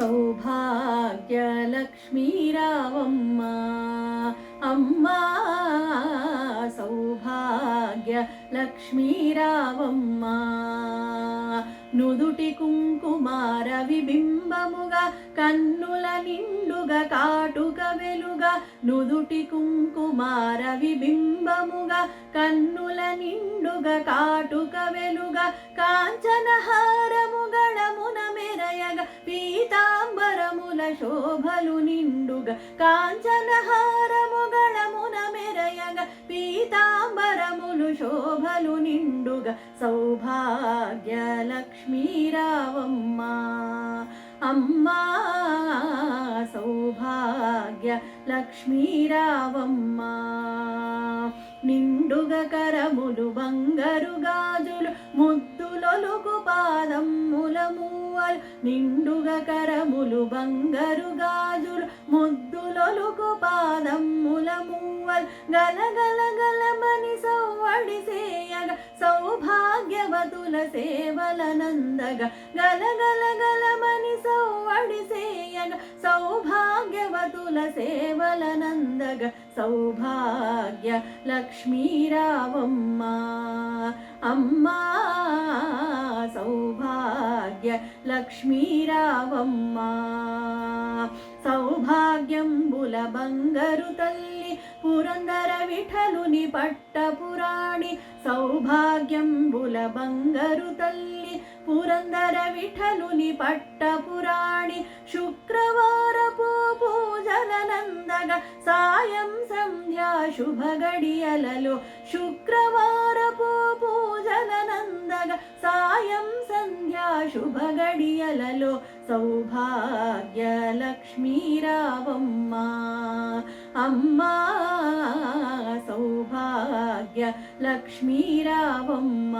సౌభాగ్యలక్ష్మీరావమ్మ. అమ్మా సౌభాగ్య లక్ష్మీరావమ్మ నుదుటి కుంకుమార విబింబముగా కన్నుల నిండుగా కాటుక వెలుగా నుదుటి కుంకుమార విబింబముగా కన్నుల నిండుగా కాటుక వెలుగా కాంచనహార మెరయగా పీతాంబరముల శోభలు నిండుగా. కాంచనహారము గణమున మెరయగా పీతాంబరములు శోభలు నిండుగా. సౌభాగ్య లక్ష్మీరావమ్మ అమ్మా సౌభాగ్య లక్ష్మీరావమ్మ కరములు బంగారు గాజులు ముద్దులొలుగు పాదమ్ముల మూవలు నిండుగా కరములు బంగారు గాజులు ముద్దులొలుగు పాదమ్ముల మూవలు గలగల గలమని సౌవడి సేయగ సౌభాగ్యవతుల సేవల నందగ గలగల గలమని సౌవడి సేయగ సౌభాగ్య సేవల సేవలనందగ సౌభాగ్య లక్ష్మీరావమ్మ. అమ్మా సౌభాగ్య లక్ష్మీరావమ్మ. సౌభాగ్యంబుల బంగరు తల్లి పురందర విఠలుని పట్ట పురాణి. సౌభాగ్యంబుల బంగరు తల్లి పురందర విఠలుని పట్ట సాయం సంధ్యా శుభ గడియలలో శుక్రవారపు పూజల నందగ సాయం సంధ్యా శుభ గడియలలో సౌభాగ్య లక్ష్మీరావమ్మ అమ్మా సౌభాగ్య లక్ష్మీరావమ్మ